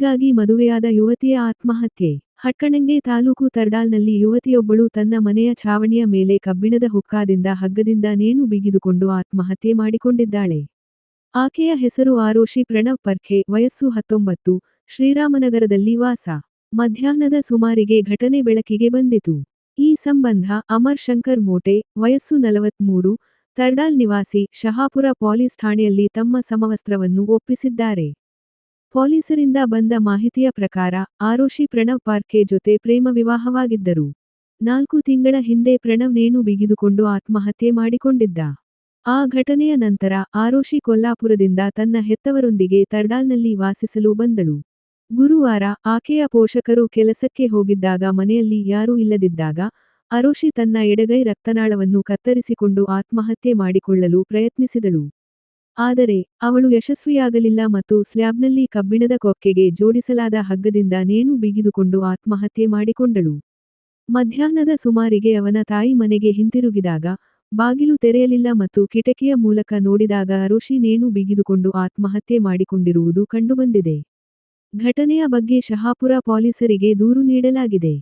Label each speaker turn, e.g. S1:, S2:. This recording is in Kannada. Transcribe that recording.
S1: ಪ್ರೀತಿಗಾಗಿ ಮದುವೆಯಾದ ಯುವತಿಯ ಆತ್ಮಹತ್ಯೆ. ಹಟ್ಕಣಂಗೆ ತಾಲೂಕು ತರ್ಡಾಲ್ನಲ್ಲಿ ಯುವತಿಯೊಬ್ಬಳು ತನ್ನ ಮನೆಯ ಛಾವಣಿಯ ಮೇಲೆ ಕಬ್ಬಿಣದ ಹುಕ್ಕಾದಿಂದ ಹಗ್ಗದಿಂದ ನೇಣು ಬಿಗಿದುಕೊಂಡು ಆತ್ಮಹತ್ಯೆ ಮಾಡಿಕೊಂಡಿದ್ದಾಳೆ. ಆಕೆಯ ಹೆಸರು ಆರೋಷಿ ಪ್ರಣವ್ ಪರ್ಖೆ, ವಯಸ್ಸು ಹತ್ತೊಂಬತ್ತು, ಶ್ರೀರಾಮನಗರದಲ್ಲಿ ವಾಸ. ಮಧ್ಯಾಹ್ನದ ಸುಮಾರಿಗೆ ಘಟನೆ ಬೆಳಕಿಗೆ ಬಂದಿತು. ಈ ಸಂಬಂಧ ಅಮರ್ ಶಂಕರ್ ಮೋಟೆ, ವಯಸ್ಸು ನಲವತ್ಮೂರು, ತರ್ಡಾಲ್ ನಿವಾಸಿ ಶಹಾಪುರ ಪೊಲೀಸ್ ಠಾಣೆಯಲ್ಲಿ ತಮ್ಮ ಸಮವಸ್ತ್ರವನ್ನು ಒಪ್ಪಿಸಿದ್ದಾರೆ. ಪೊಲೀಸರಿಂದ ಬಂದ ಮಾಹಿತಿಯ ಪ್ರಕಾರ, ಆರೋಷಿ ಪ್ರಣವ್ ಪಾರ್ಕೆ ಜೊತೆ ಪ್ರೇಮ ವಿವಾಹವಾಗಿದ್ದರು. ನಾಲ್ಕು ತಿಂಗಳ ಹಿಂದೆ ಪ್ರಣವ್ ನೇಣು ಬಿಗಿದುಕೊಂಡು ಆತ್ಮಹತ್ಯೆ ಮಾಡಿಕೊಂಡಿದ್ದ. ಆ ಘಟನೆಯ ನಂತರ, ಆರೋಷಿ ಕೊಲ್ಲಾಪುರದಿಂದ ತನ್ನ ಹೆತ್ತವರೊಂದಿಗೆ ತರ್ಡಾಲ್ನಲ್ಲಿ ವಾಸಿಸಲು ಬಂದಳು. ಗುರುವಾರ, ಆಕೆಯ ಪೋಷಕರು ಕೆಲಸಕ್ಕೆ ಹೋಗಿದ್ದಾಗ ಮನೆಯಲ್ಲಿ ಯಾರೂ ಇಲ್ಲದಿದ್ದಾಗ ಅರೋಷಿ ತನ್ನ ಎಡಗೈ ರಕ್ತನಾಳವನ್ನು ಕತ್ತರಿಸಿಕೊಂಡು ಆತ್ಮಹತ್ಯೆ ಮಾಡಿಕೊಳ್ಳಲು ಪ್ರಯತ್ನಿಸಿದಳು. ಆದರೆ, ಅವಳು ಯಶಸ್ವಿಯಾಗಲಿಲ್ಲ ಮತ್ತು ಸ್ಲ್ಯಾಬ್ನಲ್ಲಿ ಕಬ್ಬಿಣದ ಕೊಕ್ಕೆಗೆ ಜೋಡಿಸಲಾದ ಹಗ್ಗದಿಂದ ನೇಣು ಬಿಗಿದುಕೊಂಡು ಆತ್ಮಹತ್ಯೆ ಮಾಡಿಕೊಂಡಳು. ಮಧ್ಯಾಹ್ನದ ಸುಮಾರಿಗೆ ಅವನ ತಾಯಿ ಮನೆಗೆ ಹಿಂತಿರುಗಿದಾಗ, ಬಾಗಿಲು ತೆರೆಯಲಿಲ್ಲ ಮತ್ತು ಕಿಟಕಿಯ ಮೂಲಕ ನೋಡಿದಾಗ ಋಷಿ ನೇಣು ಬಿಗಿದುಕೊಂಡು ಆತ್ಮಹತ್ಯೆ ಮಾಡಿಕೊಂಡಿರುವುದು ಕಂಡುಬಂದಿದೆ. ಘಟನೆಯ ಬಗ್ಗೆ ಶಹಾಪುರ ಪೊಲೀಸರಿಗೆ ದೂರು ನೀಡಲಾಗಿದೆ.